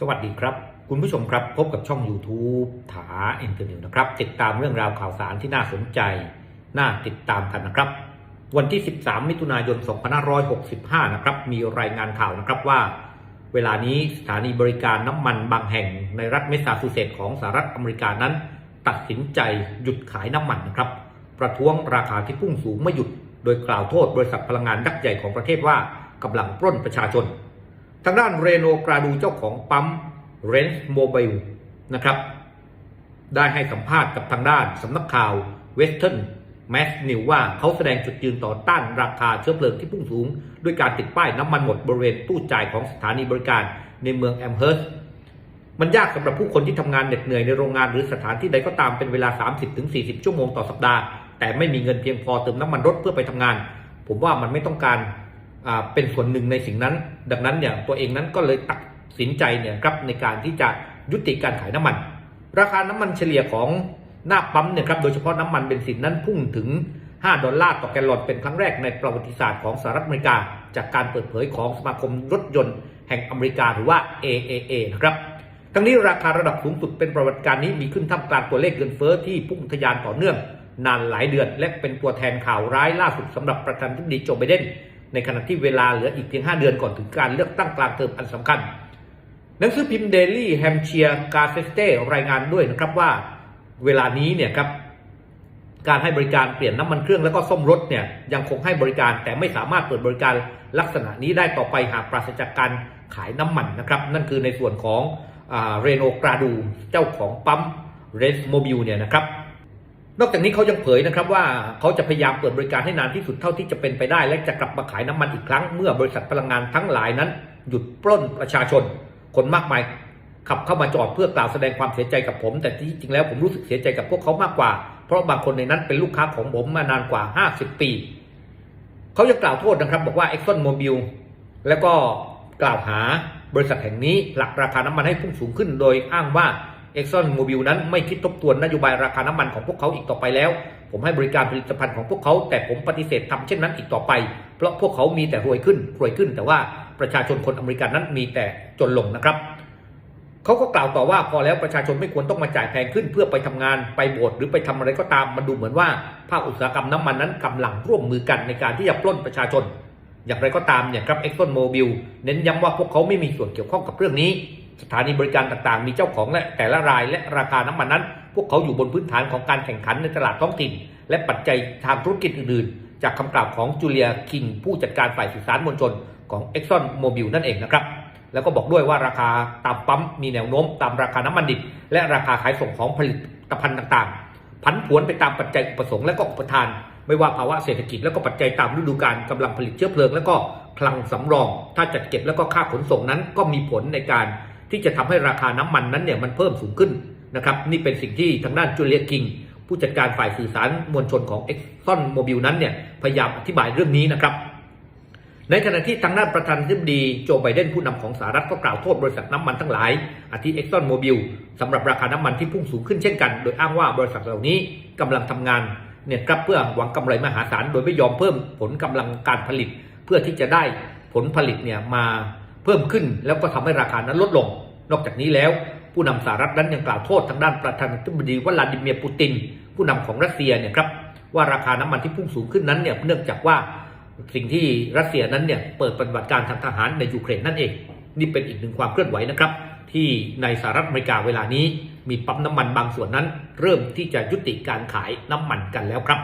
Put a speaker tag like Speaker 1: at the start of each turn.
Speaker 1: สวัสดีครับ คุณผู้ชมครับพบกับช่อง YouTube ถาเอินเตอร์นิวนะครับ ติดตามเรื่องราวข่าวสารที่น่าสนใจ น่าติดตามกันนะครับ วันที่ 13 มิถุนายน 2565 นะครับ มีรายงานข่าวนะครับว่า เวลานี้สถานีบริการน้ำมันบางแห่งในรัฐเมสซาชูเซตส์ของสหรัฐอเมริกานั้น ตัดสินใจหยุดขายน้ำมันนะครับ ประท้วงราคาที่พุ่งสูงไม่หยุด โดยกล่าวโทษบริษัทพลังงานยักษ์ใหญ่ของประเทศว่ากำลังปล้นประชาชน ทางด้านเรโนกราดูเจ้าของปั๊มเรนส์โมบ l ลนะครับ ได้ให้สัมภาษณ์กับทางด้านสำนักข่าวเวสเทิร์นแมสนิวว่าเขาแสดงจุดยืนต่อต้านราคาเชื้อเพลิงที่พุ่งสูง ด้วยการติดป้ายน้ำมันหมดบริเวณตู้จ่ายของสถานีบริการในเมืองแอมเฮิร์สมันยากสำหรับผู้คนที่ทำงานเหน็ดเหนื่อยในโรงงานหรือสถานที่ใดก็ตามเป็นเวลา 30-40 ชั่วโมงต่อสัปดาห์ แต่ไม่มีเงินเพียงพอเติมน้ำมันรถเพื่อไปทำงาน ผมว่ามันไม่ต้องการ เป็นส่วนหนึ่งในสิ่งนั้น ดังนั้นเนี่ยตัวเองนั้นก็เลยตัดสินใจเนี่ยครับในการที่จะยุติการขายน้ำมัน ราคาน้ำมันเฉลี่ยของหน้าปั๊มเนี่ยครับโดยเฉพาะน้ำมันเบนซินนั้นพุ่งถึง 5 ดอลลาร์ต่อแกลลอนเป็นครั้งแรกในประวัติศาสตร์ของสหรัฐอเมริกา จากการเปิดเผยของสมาคมรถยนต์แห่งอเมริกาหรือว่า AAA นะครับทั้งนี้ราคาระดับสูงสุดเป็นประวัติการนี้มีขึ้นท่ามกลางตัวเลขเงินเฟ้อที่พุ่งทะยานต่อเนื่องนานหลายเดือน และเป็นตัวแทนข่าวร้ายล่าสุดสำหรับประธานาธิบดีโจไบเดน ในขณะที่เวลาเหลืออีกเพียง 5 เดือนก่อนถึงการเลือกตั้งกลางเทอมอันสำคัญ หนังสือพิมพ์เดลี่แฮมเชียร์กาเซสเต้รายงานด้วยนะครับว่าเวลานี้เนี่ยครับการให้บริการเปลี่ยนน้ำมันเครื่องแล้วก็ซ่อมรถเนี่ยยังคงให้บริการแต่ไม่สามารถเปิดบริการลักษณะนี้ได้ต่อไปหากปราศจากการขายน้ำมันนะครับ นั่นคือในส่วนของเรโนกราดู เจ้าของปั๊มเรสโมบิลเนี่ยนะครับ นอกจากนี้เขายังเผยนะครับว่าเขาจะพยายามเปิดบริการให้นานที่สุดเท่าที่จะเป็นไปได้ และจะกลับมาขายน้ำมันอีกครั้งเมื่อบริษัทพลังงานทั้งหลายนั้น หยุดปล้นประชาชน คนมากมายขับเข้ามาจอดเพื่อกล่าวแสดงความเสียใจกับผม แต่ที่จริงแล้วผมรู้สึกเสียใจกับพวกเขามากกว่า เพราะบางคนในนั้นเป็นลูกค้าของผมมานานกว่า 50 ปี เขายังกล่าวโทษนะครับ บอกว่า Exxon Mobil แล้วก็กล่าวหาบริษัทแห่งนี้หลักราคาน้ำมันให้พุ่งสูงขึ้น โดยอ้างว่า Exxon Mobil นั้นไม่คิดทบทวนนโยบายราคาน้ำมันของพวกเขาอีกต่อไปแล้ว ผมให้บริการผลิตภัณฑ์ของพวกเขา แต่ผมปฏิเสธทำเช่นนั้นอีกต่อไป เพราะพวกเขามีแต่รวยขึ้นรวยขึ้น แต่ว่าประชาชนคนอเมริกันนั้นมีแต่จนลงนะครับเขาก็กล่าวต่อว่าพอแล้วประชาชนไม่ควรต้องมาจ่ายแพงขึ้น เพื่อไปทำงานไปโบสถ์หรือไปทำอะไรก็ตามมันดูเหมือนว่าภาคอุตสาหกรรมน้ำมันนั้นกำลังร่วมมือกันในการที่จะปล้นประชาชน อย่างไรก็ตามเนี่ยครับ Exxon Mobil เน้นย้ำว่าพวกเขาไม่มีส่วนเกี่ยวข้องกับเรื่องนี้ สถานีบริการต่างๆ มีเจ้าของและแต่ละรายและราคาน้ำมันนั้น พวกเขาอยู่บนพื้นฐานของการแข่งขันในตลาดท้องถิ่น และปัจจัยทางธุรกิจอื่นๆ จากคำกล่าวของจูเลียคิงผู้จัดการฝ่ายสื่อสารมวลชนของ Exxon Mobil นั่นเองนะครับ แล้วก็บอกด้วยว่าราคาตามปั๊มมีแนวโน้มตามราคาน้ำมันดิบและราคาขายส่งของผลิตภัณฑ์ต่างๆ ผันผวนไปตามปัจจัยอุปสงค์และก็อุปทาน ไม่ว่าภาวะเศรษฐกิจแล้วก็ปัจจัยตามฤดูกาลกำลังผลิตเชื้อเพลิง แล้วก็คลังสำรอง ถ้าจัดเก็บแล้วก็ค่าขนส่งนั้นก็มีผลในการ ที่จะทำให้ราคาน้ำมันนั้นเนี่ยมันเพิ่มสูงขึ้นนะครับนี่เป็นสิ่งที่ทางด้านจูเลียคิงผู้จัดการฝ่ายสื่อสารมวลชนของ Exxon Mobil นั้นเนี่ยพยายามอธิบายเรื่องนี้นะครับในขณะที่ทางด้านประธานาธิบดีโจไบเดนผู้นำของสหรัฐก็กล่าวโทษบริษัทน้ำมันทั้งหลาย อาทิ Exxon Mobil สำหรับราคาน้ำมันที่พุ่งสูงขึ้นเช่นกัน โดยอ้างว่าบริษัทเหล่านี้กำลังทำงานเนี่ยครับเพื่อหวังกำไรมหาศาลโดยไม่ยอมเพิ่มผลกำลังการผลิต เพื่อที่จะได้ผลผลิตเนี่ยมา เพิ่มขึ้นแล้วก็ทำให้ราคานั้นลดลง นอกจากนี้แล้ว ผู้นำสหรัฐนั้นยังกล่าวโทษทางด้านประธานาธิบดีวลาดิเมียร์ปูติน ผู้นำของรัสเซียเนี่ยครับว่าราคาน้ำมันที่พุ่งสูงขึ้นนั้นเนี่ยเนื่องจากว่าสิ่งที่รัสเซียนั้นเนี่ยเปิดปฏิบัติการทางทหารในยูเครนนั่นเอง นี่เป็นอีกหนึ่งความเคลื่อนไหวนะครับ ที่ในสหรัฐอเมริกาเวลานี้ มีปั๊มน้ำมันบางส่วนนั้น เริ่มที่จะยุติการขายน้ำมันกันแล้วครับ